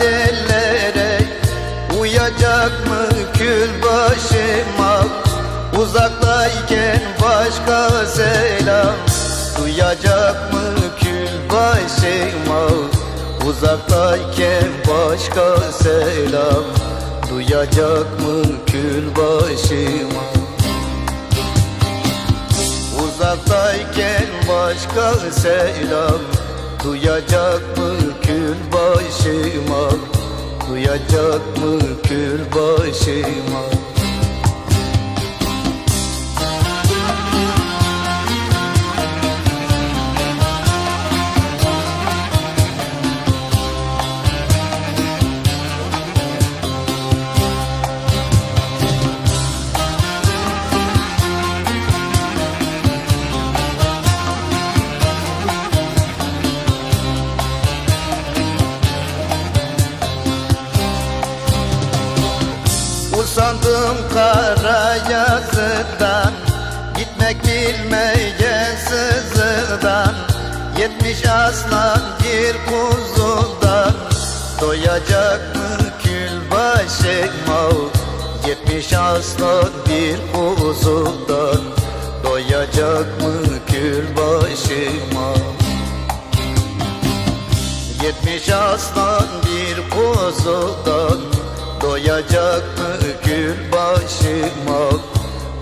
dellere Uyacak mı kül başıma? Uzaktayken başka selam Duyacak mı kül başıma? Uzaktayken başka selam Duyacak mı kül başıma? Uzaktayken başka selam Duyacak mı kül başıma Duyacak mı kül başıma Usandım kara yazıdan Gitmek bilmeyen sızıdan. Yetmiş aslan bir kuzudan. Doyacak mı kül başıma Yetmiş aslan bir kuzudan. Doyacak mı kül başıma Yetmiş aslan bir kuzudan Doyacak mı gül başıma?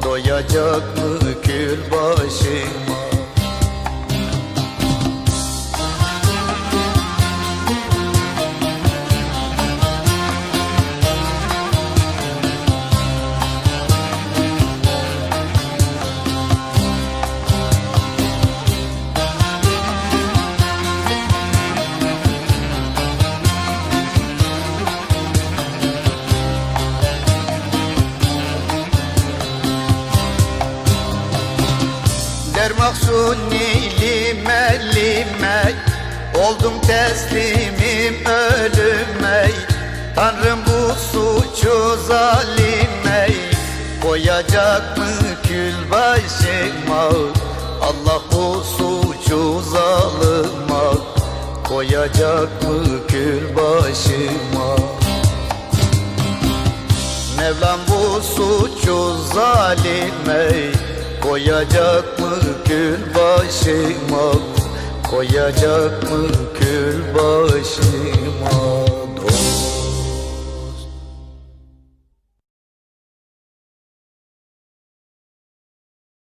Doyacak mı gül başıma Der mahzuni lime lime. Oldum teslimim ölüme. Tanrım bu suçu zalime. Koyacak mı kül başıma Allah bu suçu zalıma. Koyacak mı kül başıma Mevlam bu suçu zalime Koyacak mı kül başıma Koyacak mı kül başıma Doğru